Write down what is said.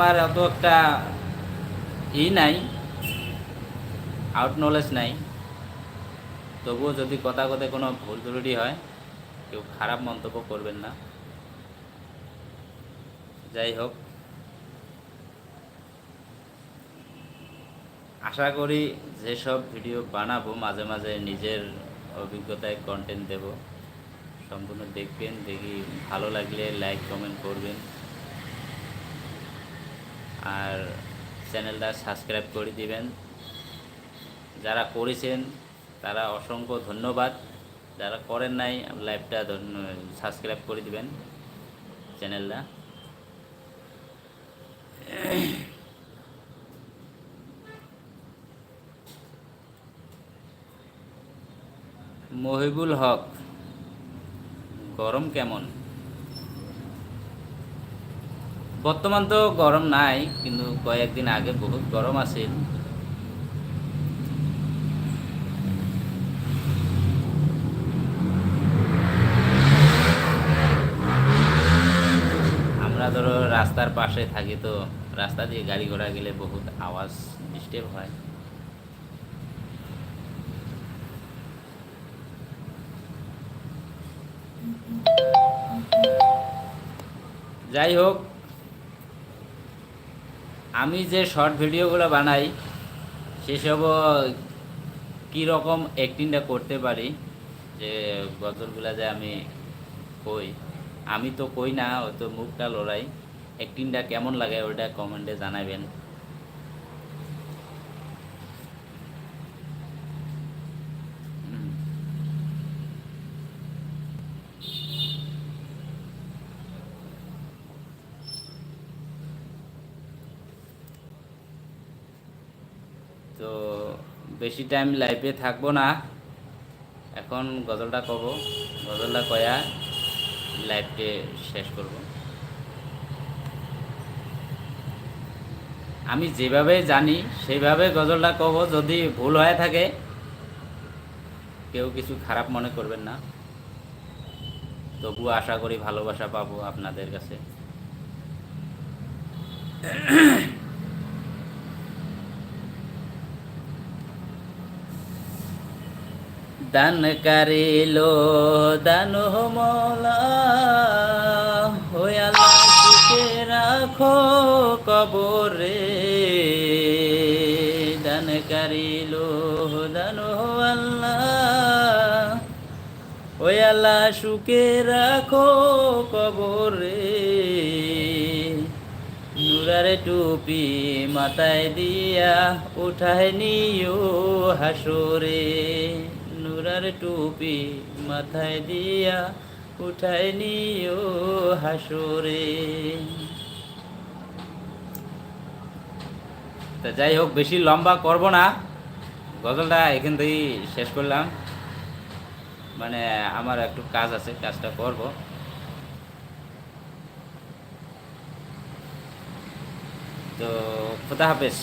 আমার অত একটা ই নাই আউট নলেজ নাই। তবুও যদি কথা কথায় কোনো ভুল ত্রুটি হয়, কেউ খারাপ মন্তব্য করবেন না। যাই হোক। আশা করি যেসব ভিডিও বানাবো, মাঝে মাঝে নিজের অভিজ্ঞতায় কন্টেন্ট দেব। সম্পূর্ণ দেখবেন, দেখি ভালো লাগলে লাইক কমেন্ট করবেন। আর চ্যানেলটা সাবস্ক্রাইব করে দিবেন। যারা করেছেন, তারা অসংখ্য ধন্যবাদ। যারা করেন নাই, লাইভটা সাবস্ক্রাইব করে দিবেন চ্যানেলটা। মহিবুল হক, গরম কেমন? বর্তমান তো গরম নাই, কিন্তু কয়েকদিন আগে বহুত গরম আছিল আমরা ধরো রাস্তার পাশে থাকি তো, রাস্তা দিয়ে গাড়ি ঘোড়া গেলে বহুত আওয়াজ ডিস্টার্ব হয়। যাই হোক আমি যে শর্ট ভিডিওগুলো বানাই, সেসবও কীরকম অ্যাক্টিংটা করতে পারি, যে গজলগুলো যে আমি কই, আমি তো কই না হয়তো মুখটা লড়াই অ্যাক্টিংটা কেমন লাগে ওটা কমেন্টে জানাবেন। তো বেশি টাইম লাইভে থাকব না। এখন গজলটা কব। গজলটা কয়া লাইভকে শেষ করব। আমি যেভাবে জানি সেইভাবে গজলটা কব। যদি ভুল হয়ে থাকে, কেউ কিছু খারাপ মনে করবেন না। তবুও আশা করি ভালোবাসা পাবো আপনাদের কাছে। দান কারিলো দান সুখে রাখো কবরে। দান কারিলো দান আল্লাহ সুখে রাখো কবরে। নুরারে টুপি মাথায় দিয়া উঠায় নিও হাসরে। নুরার টুপি মাথায় দিয়া উঠায় নিও হাসরে। তা যাই হোক, বেশি লম্বা করব না। গজলটা এখান থেকেই শেষ করলাম। মানে আমার একটু কাজ আছে, কাজটা করব। তো খুদা হাফেজ।